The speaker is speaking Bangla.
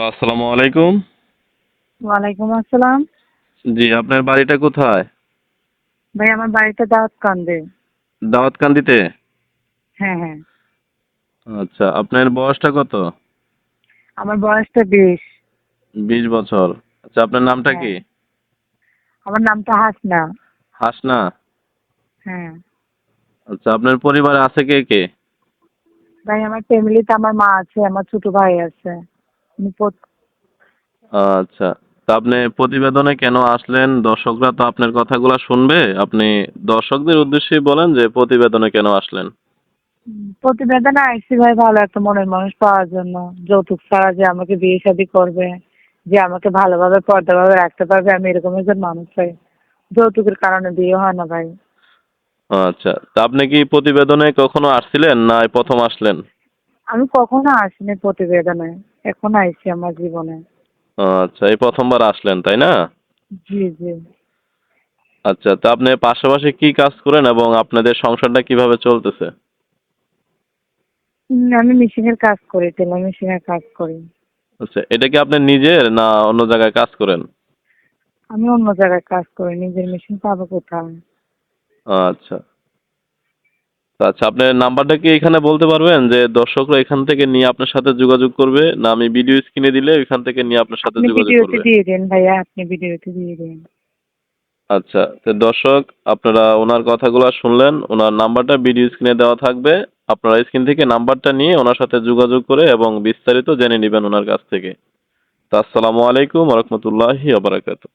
হ্যালো আসসালামু আলাইকুম। ওয়ালাইকুম আসসালাম। জি আপনার বাড়িটা কোথায়? ভাই আমার বাড়িতে দাওয়াত কান্দে দাওয়াতকান্দিতে হ্যাঁ হ্যাঁ। আচ্ছা আপনার বয়সটা কত? আমার বয়সটা বিশ। বিশ বছর। আচ্ছা আপনার নামটা কি? আমার নামটা হাসনা। হাসনা? হ্যাঁ। আচ্ছা আপনার পরিবারে আছে কে কে? ভাই আমার ফ্যামিলিতে আমার মা আছে আমার ছোট ভাই আছে। আচ্ছা তা আপনি প্রতিবেদনে কেন আসলেন? দর্শকরা তো আপনার কথাগুলো শুনবে। আপনি দর্শকদের উদ্দেশ্যে বলেন যে প্রতিবেদনে কেন আসলেন। প্রতিবেদনে আইসি ভাই ভালো একটা মনের মানুষ পাওয়ার জন্য। যৌতুক ছাড়া যে আমাকে বিয়ে শাদী করবে যে আমাকে ভালোভাবে পর্দাভাবে রাখতে পারবে আমি এরকম একজন মানুষ চাই যৌতুকের কারণে বিয়ে হয় না ভাই। আচ্ছা তা আপনি কি প্রতিবেদনে কখনো আসছিলেন না প্রথম আসলেন? আমি কখনো আসিনি প্রতিবেদনে। এখন আইসি আমার জীবনে। আচ্ছা এই প্রথমবার আসলেন তাই না? জি জি। আচ্ছা তা আপনি পাশাপাশি কি কাজ করেন এবং আপনাদের সংসারটা কীভাবে চলতেছে? আমি মেশিনের কাজ করি টেলার মেশিনের কাজ করি। আচ্ছা এটা কি আপনি নিজের না অন্য জায়গায় কাজ করেন? আমি অন্য জায়গায় কাজ করি নিজের মেশিন পাবো কোথায়? আচ্ছা। আচ্ছা আপনার নাম্বারটা কি এখানে বলতে পারবেন? যে দর্শকরা এখান থেকে নিয়ে আপনার সাথে যোগাযোগ করবে না আমি ভিডিও স্ক্রিনে দিলে এখান থেকে নিয়ে আপনার সাথে যোগাযোগ করবে। দিয়ে দিন ভাইয়া আপনি ভিডিওতে দিয়ে দিন। আচ্ছা তো দর্শক আপনারা ওনার কথাগুলো শুনলেন ওনার নাম্বারটা ভিডিও স্ক্রিনে দেওয়া থাকবে। আপনারা স্ক্রিন থেকে নাম্বারটা নিয়ে ওনার সাথে যোগাযোগ করে এবং বিস্তারিত জেনে নেবেন ওনার কাছ থেকে। তা আসসালামু আলাইকুম রহমতুল্লাহি আবরাকাতু